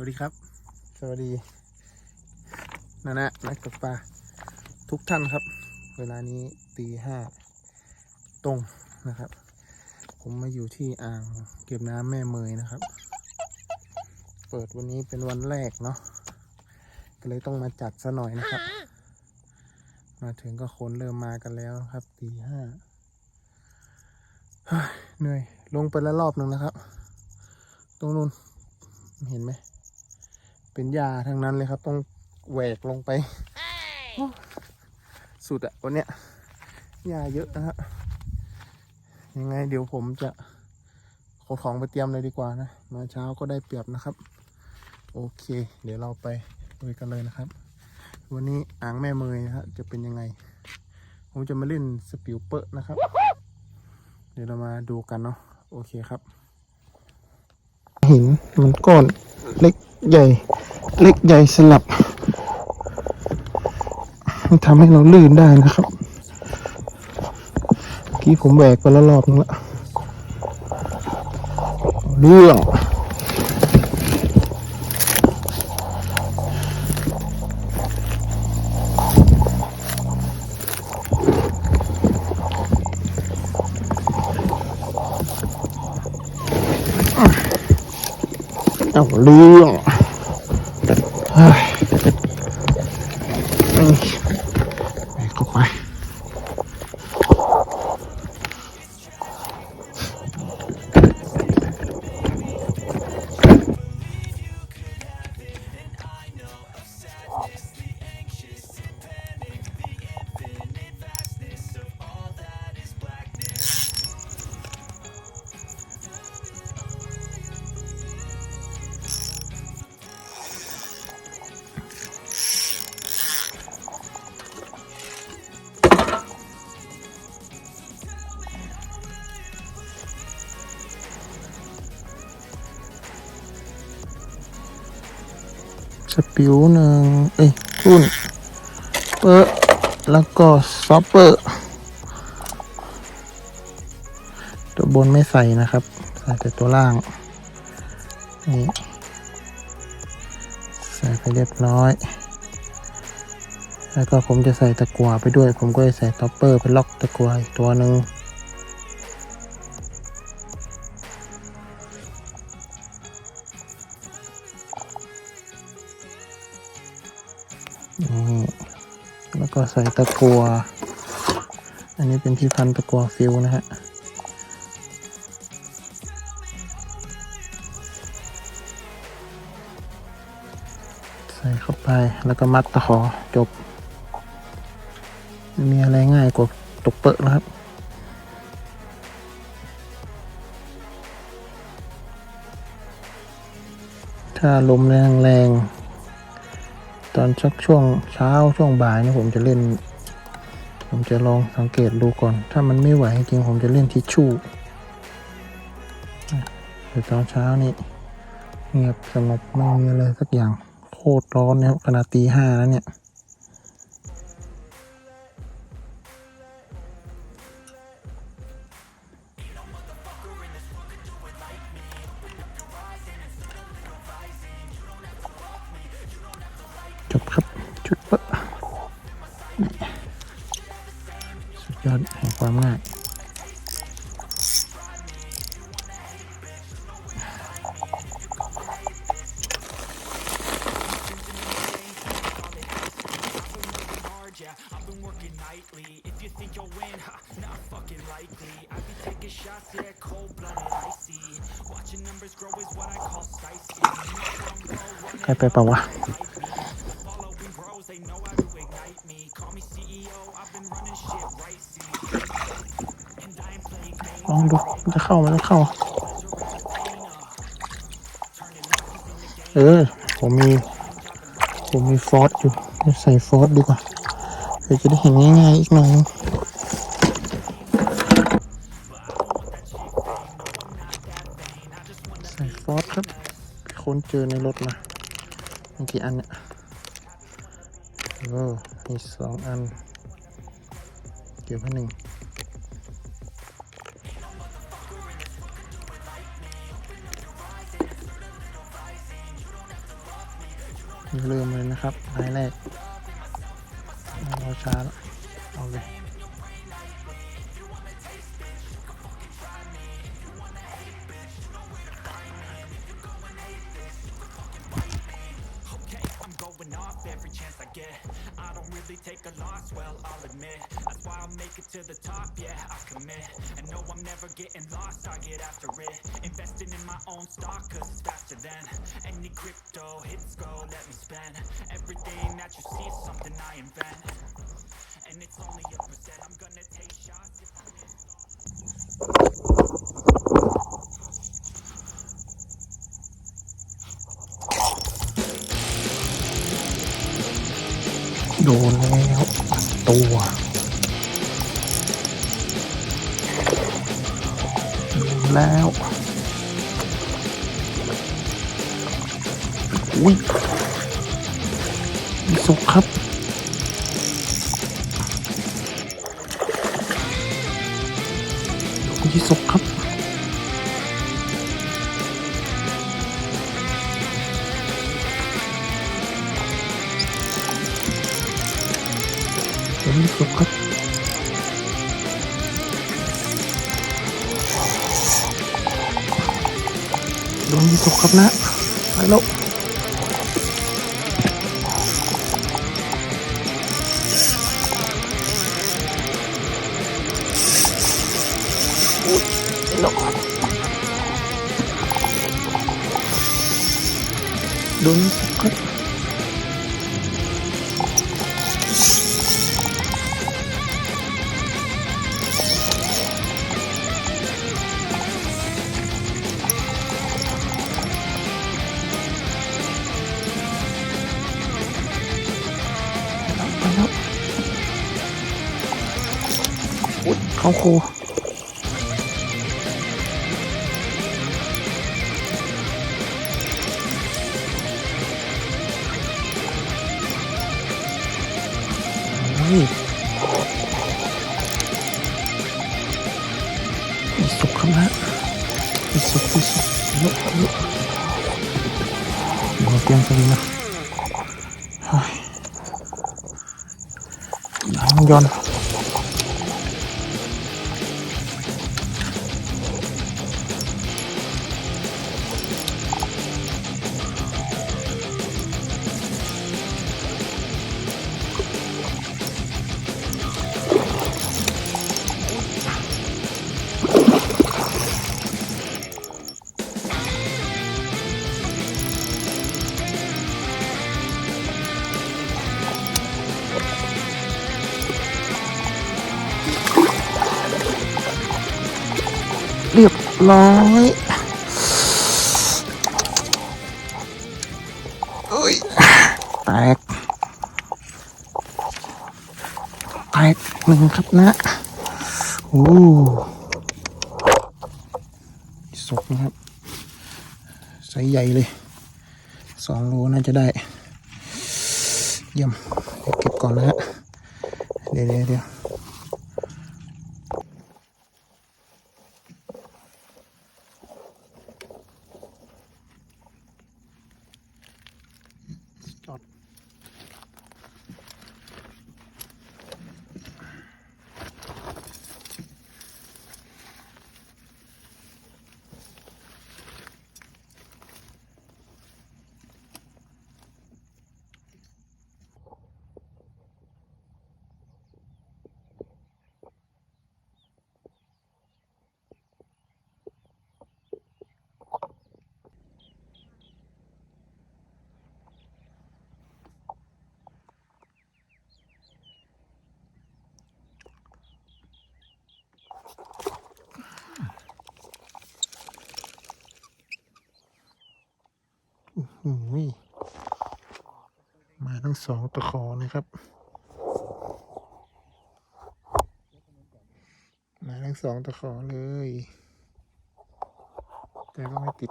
วัสดีครับ สวัสดีนานะนักตกปลาทุกท่านครับ เวลานี้ตีห้าตรงนะครับ ผมมาอยู่ที่อ่างเก็บน้ำแม่เมยนะครับ เปิดวันนี้เป็นวันแรกเนาะก็เลยต้องมาจัดซะหน่อยนะครับ มาถึงก็คนเริ่มมากันแล้วครับตีห้าเหนื่อยลงไปแล้วรอบหนึ่งนะครับ ตรงนู้นเห็นไหม เป็นหญ้าทั้งนั้นเลยครับ ต้องแหวกลงไปโอ้สุดอะวันเนี้ยหญ้าเยอะนะฮะยังไงเดี๋ยวผมจะขนของไปเตรียมเลยดีกว่านะ มาเช้าก็ได้เปรียบนะครับ โอเค เดี๋ยวเราไปลุยกันเลยนะครับ วันนี้อ่างแม่เมยนะฮะจะเป็นยังไง ผมจะมาเล่นสปิวเปอร์นะครับ เดี๋ยวเรามาดูกันเนาะโอเคครับ หินมันก้อนเล็กใหญ่ เล็กใหญ่สลับมันทำให้เราลื่นได้นะครับกี้ผมแบกไปแล้วรอบนึงละเรื่องเอาเรื่อง สปิวหนึ่งเอ้ยทุ่นเปอร์แล้วก็ซอปเปอร์ตัวบนไม่ใส่นะครับ ใส่แต่ตัวล่าง นี่ ใส่ไปเรียบร้อย แล้วก็ผมจะใส่ตะกั่วไปด้วย ผมก็จะใส่ท็อปเปอร์ไปล็อกตะกั่วอีกตัวหนึ่ง ก็ใส่ตะกัว อันนี้เป็นที่พันตะกัวฟิวนะฮะใส่เข้าไปแล้วก็มัดตะขอจบม่มีอะไรง่ายกว่าตกเปอะนะครับถ้าลมแรง ตอนสักช่วงเช้าช่วงบ่ายนี่ผมจะเล่น ผมจะลองสังเกตดูก่อน ถ้ามันไม่ไหวจริงผมจะเล่นทิชชู่แต่ตอนเช้านี่เงียบสงบไม่มีอะไรสักอย่างโคตรร้อนนะครับขนาดตีห้าแล้วเนี่ย ใกล้ไปเปล่าวะลองดูมันจะเข้ามันจะเข้า เออ ผมมี ผมมีฟอสอยู่จะใส่ฟอสดีกว่า เพื่อจะได้เห็นง่ายๆอีกหน่อยนึงใส่ฟอสครับคนเจอในรถมามีกี่อันเนี่ยโอ้มีสองอัน เก็บไว้หนึ่งเริ่มเลยนะครับรายแรกไม่รอ ช้าแล้วเอาเลย อุ้ยสุกครับมีสุกครับมีสุกครับโดนมีสุกครับนะไปแล้ว ข้าโคเฮ้ยมีสุกครับนะมีสุกมีสุกลุกลุกหัวเตียงไปเลยนะเฮ้ยหางยน รียบร้อยเอ้ยแตกแตกหนึ่งครับนะโอ้สกนะครับไซส์ใหญ่เลยสองโลน่าจะได้เยี่ยมเดี๋ยวเก็บก่อนนะฮะเดี๋ยวเดี๋ยวเดี๋ยว จอด มาทั้งสองตะขอนะครับ มาทั้งสองตะขอเลย แต่ก็ไม่ติด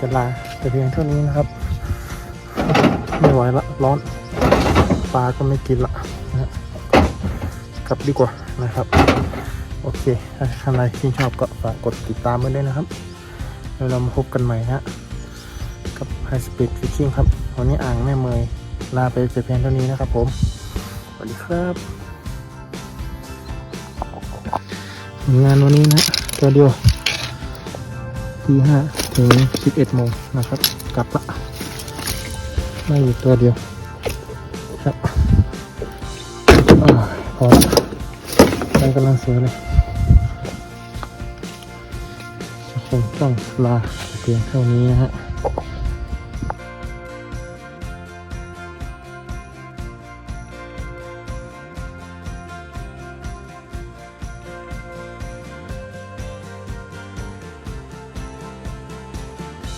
จะลาแต่เพียงเท่านี้นะครับ ไม่ไหวละร้อนปลาก็ไม่กินละนะกลับดีกว่านะครับ โอเคถ้าท่านใดที่ชอบก็ฝากกดติดตามไว้ด้วยนะครับ แล้วเรามาพบกันใหม่ฮะกับ High Speed Fishing ครับ วันนี้อ่างแม่เมยลาไปแต่เพียงเท่านี้นะครับผม สวัสดีครับผลงานวันนี้นะตัวเดียวที่ห้า ถึงสิบเอ็ดโมงนะครับ กลับละไม่อยู่ตัวเดียวครับอพอละไปกำลังสวยเลยคงต้องลาเพียงเท่านี้นะฮะ